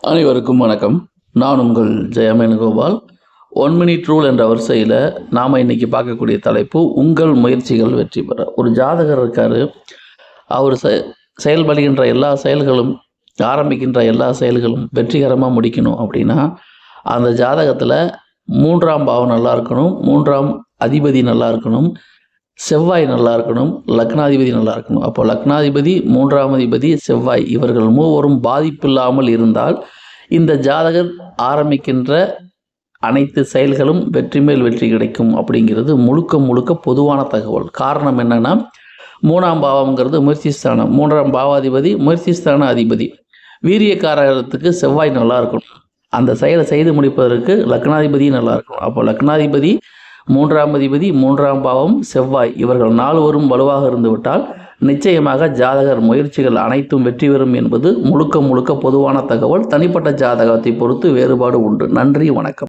அனைவருக்கும் வணக்கம். நான் உங்கள் ஜெயமேனுகோபால். ஒன் மினிட் ரூல் என்ற வரிசையில் நாம் இன்னைக்கு பார்க்கக்கூடிய தலைப்பு உங்கள் முயற்சிகள் வெற்றி பெற. ஒரு ஜாதகர் இருக்கார். அவர் செ செயல்படுகின்ற எல்லா செயல்களும் ஆரம்பிக்கின்ற எல்லா செயல்களும் வெற்றிகரமாக முடிக்கணும் அப்படின்னா அந்த ஜாதகத்தில் மூன்றாம் பாவம் நல்லா இருக்கணும். மூன்றாம் அதிபதி நல்லா இருக்கணும். செவ்வாய் நல்லா இருக்கணும் லக்னாதிபதி நல்லா இருக்கணும். அப்போ லக்னாதிபதி மூன்றாம் அதிபதி செவ்வாய் இவர்கள் மூவரும் பாதிப்பில்லாமல் இருந்தால் இந்த ஜாதகர் ஆரம்பிக்கின்ற அனைத்து செயல்களும் வெற்றி மேல் வெற்றி கிடைக்கும் அப்படிங்கிறது முழுக்க முழுக்க பொதுவான தகவல். காரணம் என்னன்னா மூணாம் பாவம்ங்கிறது முயற்சி ஸ்தானம் மூன்றாம் பாவாதிபதி முயற்சி ஸ்தான அதிபதி. வீரியக்காரகத்துக்கு செவ்வாய் நல்லா இருக்கணும். அந்த செயலை செய்து முடிப்பதற்கு லக்னாதிபதி நல்லா இருக்கணும். அப்போ லக்னாதிபதி மூன்றாம் அதிபதி மூன்றாம் பாவம் செவ்வாய் இவர்கள் நால்வரும் வலுவாக இருந்துவிட்டால் நிச்சயமாக ஜாதகர் முயற்சிகள் அனைத்தும் வெற்றி பெறும் என்பது முழுக்க முழுக்க பொதுவான தகவல். தனிப்பட்ட ஜாதகத்தை பொறுத்து வேறுபாடு உண்டு. நன்றி வணக்கம்.